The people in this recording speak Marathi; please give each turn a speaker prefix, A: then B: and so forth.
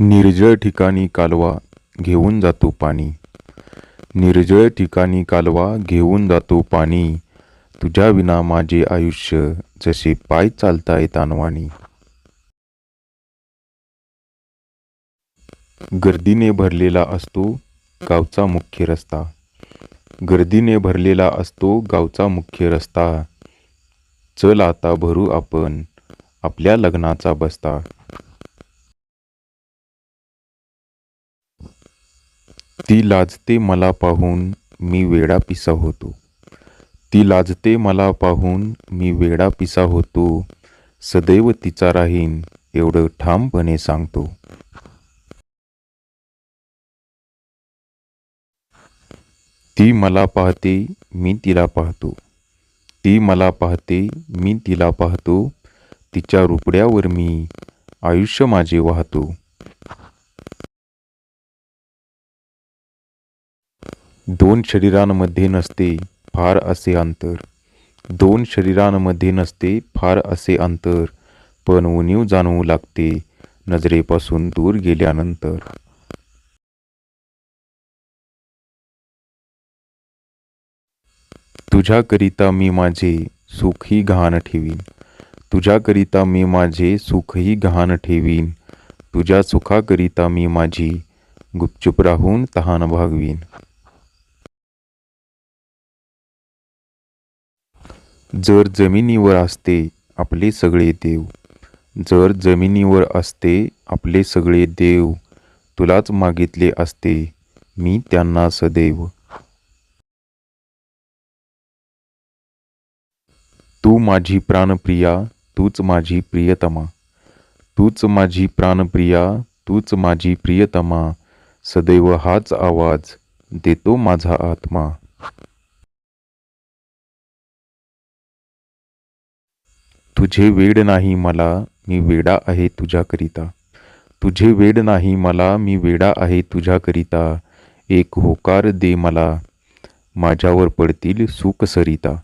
A: निर्जळ ठिकाणी कालवा घेऊन जातो पाणी. निर्जळ ठिकाणी कालवा घेऊन जातो पाणी. तुझ्या विना माझे आयुष्य जसे पाय चालताय तानवानी गर्दीने भरलेला असतो गावचा मुख्य रस्ता. गर्दीने भरलेला असतो गावचा मुख्य रस्ता. चल आता भरू आपण आपल्या लग्नाचा बस्ता. ती लाजते मला पाहून मी वेडा पिसा होतो. ती लाजते मला पाहून मी वेडा पिसा होतो. सदैव तिचा राहीन एवढं ठामपणे सांगतो. ती मला पाहते मी तिला पाहतो. ती मला पाहते मी तिला पाहतो. तिच्या रुपड्यावर मी आयुष्य माझे वाहतो. दोन शरीरांमध्ये नसते फार असे अंतर. दोन शरीरांमध्ये नसते फार असे अंतर. पण उणीव जाणवू लागते नजरेपासून दूर गेल्यानंतर. तुझ्याकरिता मी माझे सुखही गहाण ठेवीन. तुझ्याकरिता मी माझे सुखही गहाण ठेवीन. तुझ्या सुखाकरिता मी माझी गुपचूप राहून तहान भागवीन. जर जमिनीवर असते आपले सगळे देव. जर जमिनीवर असते आपले सगळे देव. तुलाच मागितले असते मी त्यांना सदैव. तू माझी प्राणप्रिया तूच माझी प्रियतमा. तूच माझी प्राणप्रिया तूच माझी प्रियतमा. सदैव हाच आवाज देतो माझा आत्मा. तुझे वेड नाही मला मी वेडा आहे तुझ्याकरिता. तुझे वेड नाही मला मी वेडा आहे तुझ्याकरिता. एक होकार दे मला माझ्यावर पडतील सुख सरिता